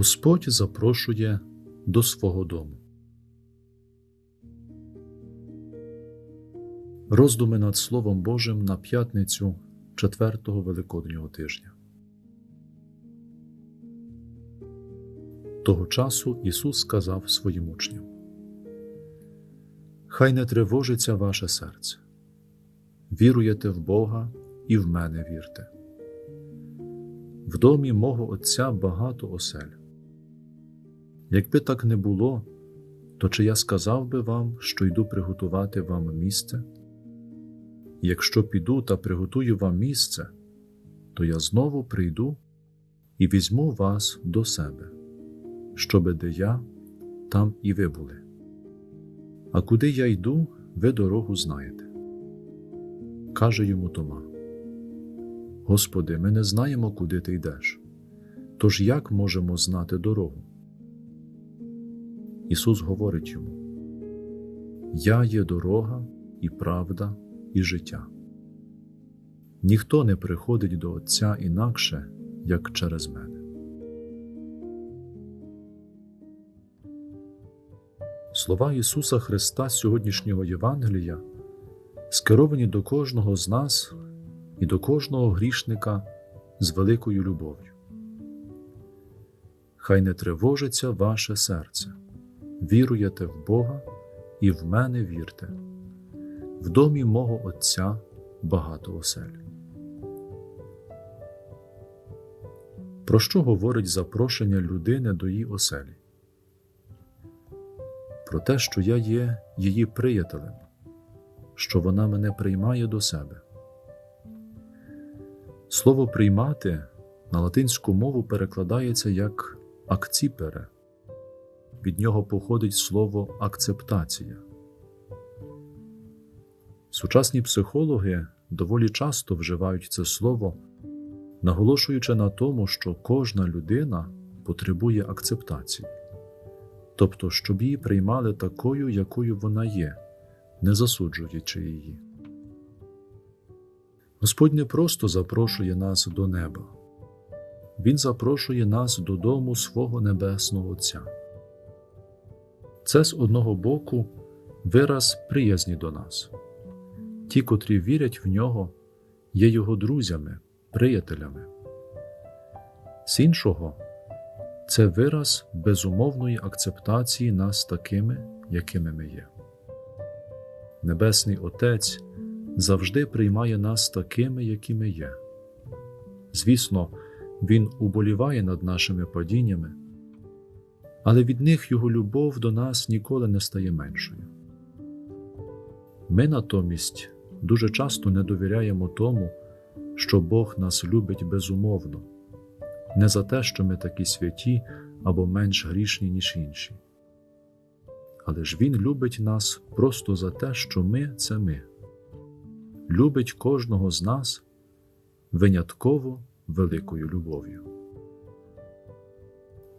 Господь запрошує до свого дому. Роздуми над Словом Божим на п'ятницю четвертого Великоднього тижня. Того часу Ісус сказав своїм учням: Хай не тривожиться ваше серце, віруєте в Бога і в мене вірте. В домі мого Отця багато осель. Якби так не було, то чи я сказав би вам, що йду приготувати вам місце? Якщо піду та приготую вам місце, то я знову прийду і візьму вас до себе, щоби де я, там і ви були. А куди я йду, ви дорогу знаєте. Каже йому Тома: Господи, ми не знаємо, куди ти йдеш. Тож як можемо знати дорогу? Ісус говорить йому: Я є дорога і правда і життя. Ніхто не приходить до Отця інакше, як через мене. Слова Ісуса Христа сьогоднішнього Євангелія скеровані до кожного з нас і до кожного грішника з великою любов'ю. Хай не тривожиться ваше серце, віруєте в Бога і в мене вірте. В домі мого Отця багато осель. Про що говорить запрошення людини до її оселі? Про те, що я є її приятелем, що вона мене приймає до себе. Слово приймати на латинську мову перекладається як акціпере, від нього походить слово акцептація. Сучасні психологи доволі часто вживають це слово, наголошуючи на тому, що кожна людина потребує акцептації, тобто, щоб її приймали такою, якою вона є, не засуджуючи її. Господь не просто запрошує нас до неба, Він запрошує нас додому свого Небесного Отця. Це з одного боку вираз приязні до нас. Ті, котрі вірять в нього, є його друзями, приятелями. З іншого, це вираз безумовної акцептації нас такими, якими ми є. Небесний Отець завжди приймає нас такими, якими є. Звісно, Він уболіває над нашими падіннями, але від них Його любов до нас ніколи не стає меншою. Ми натомість дуже часто не довіряємо тому, що Бог нас любить безумовно, не за те, що ми такі святі або менш грішні, ніж інші. Але ж Він любить нас просто за те, що ми це ми, любить кожного з нас винятково великою любов'ю.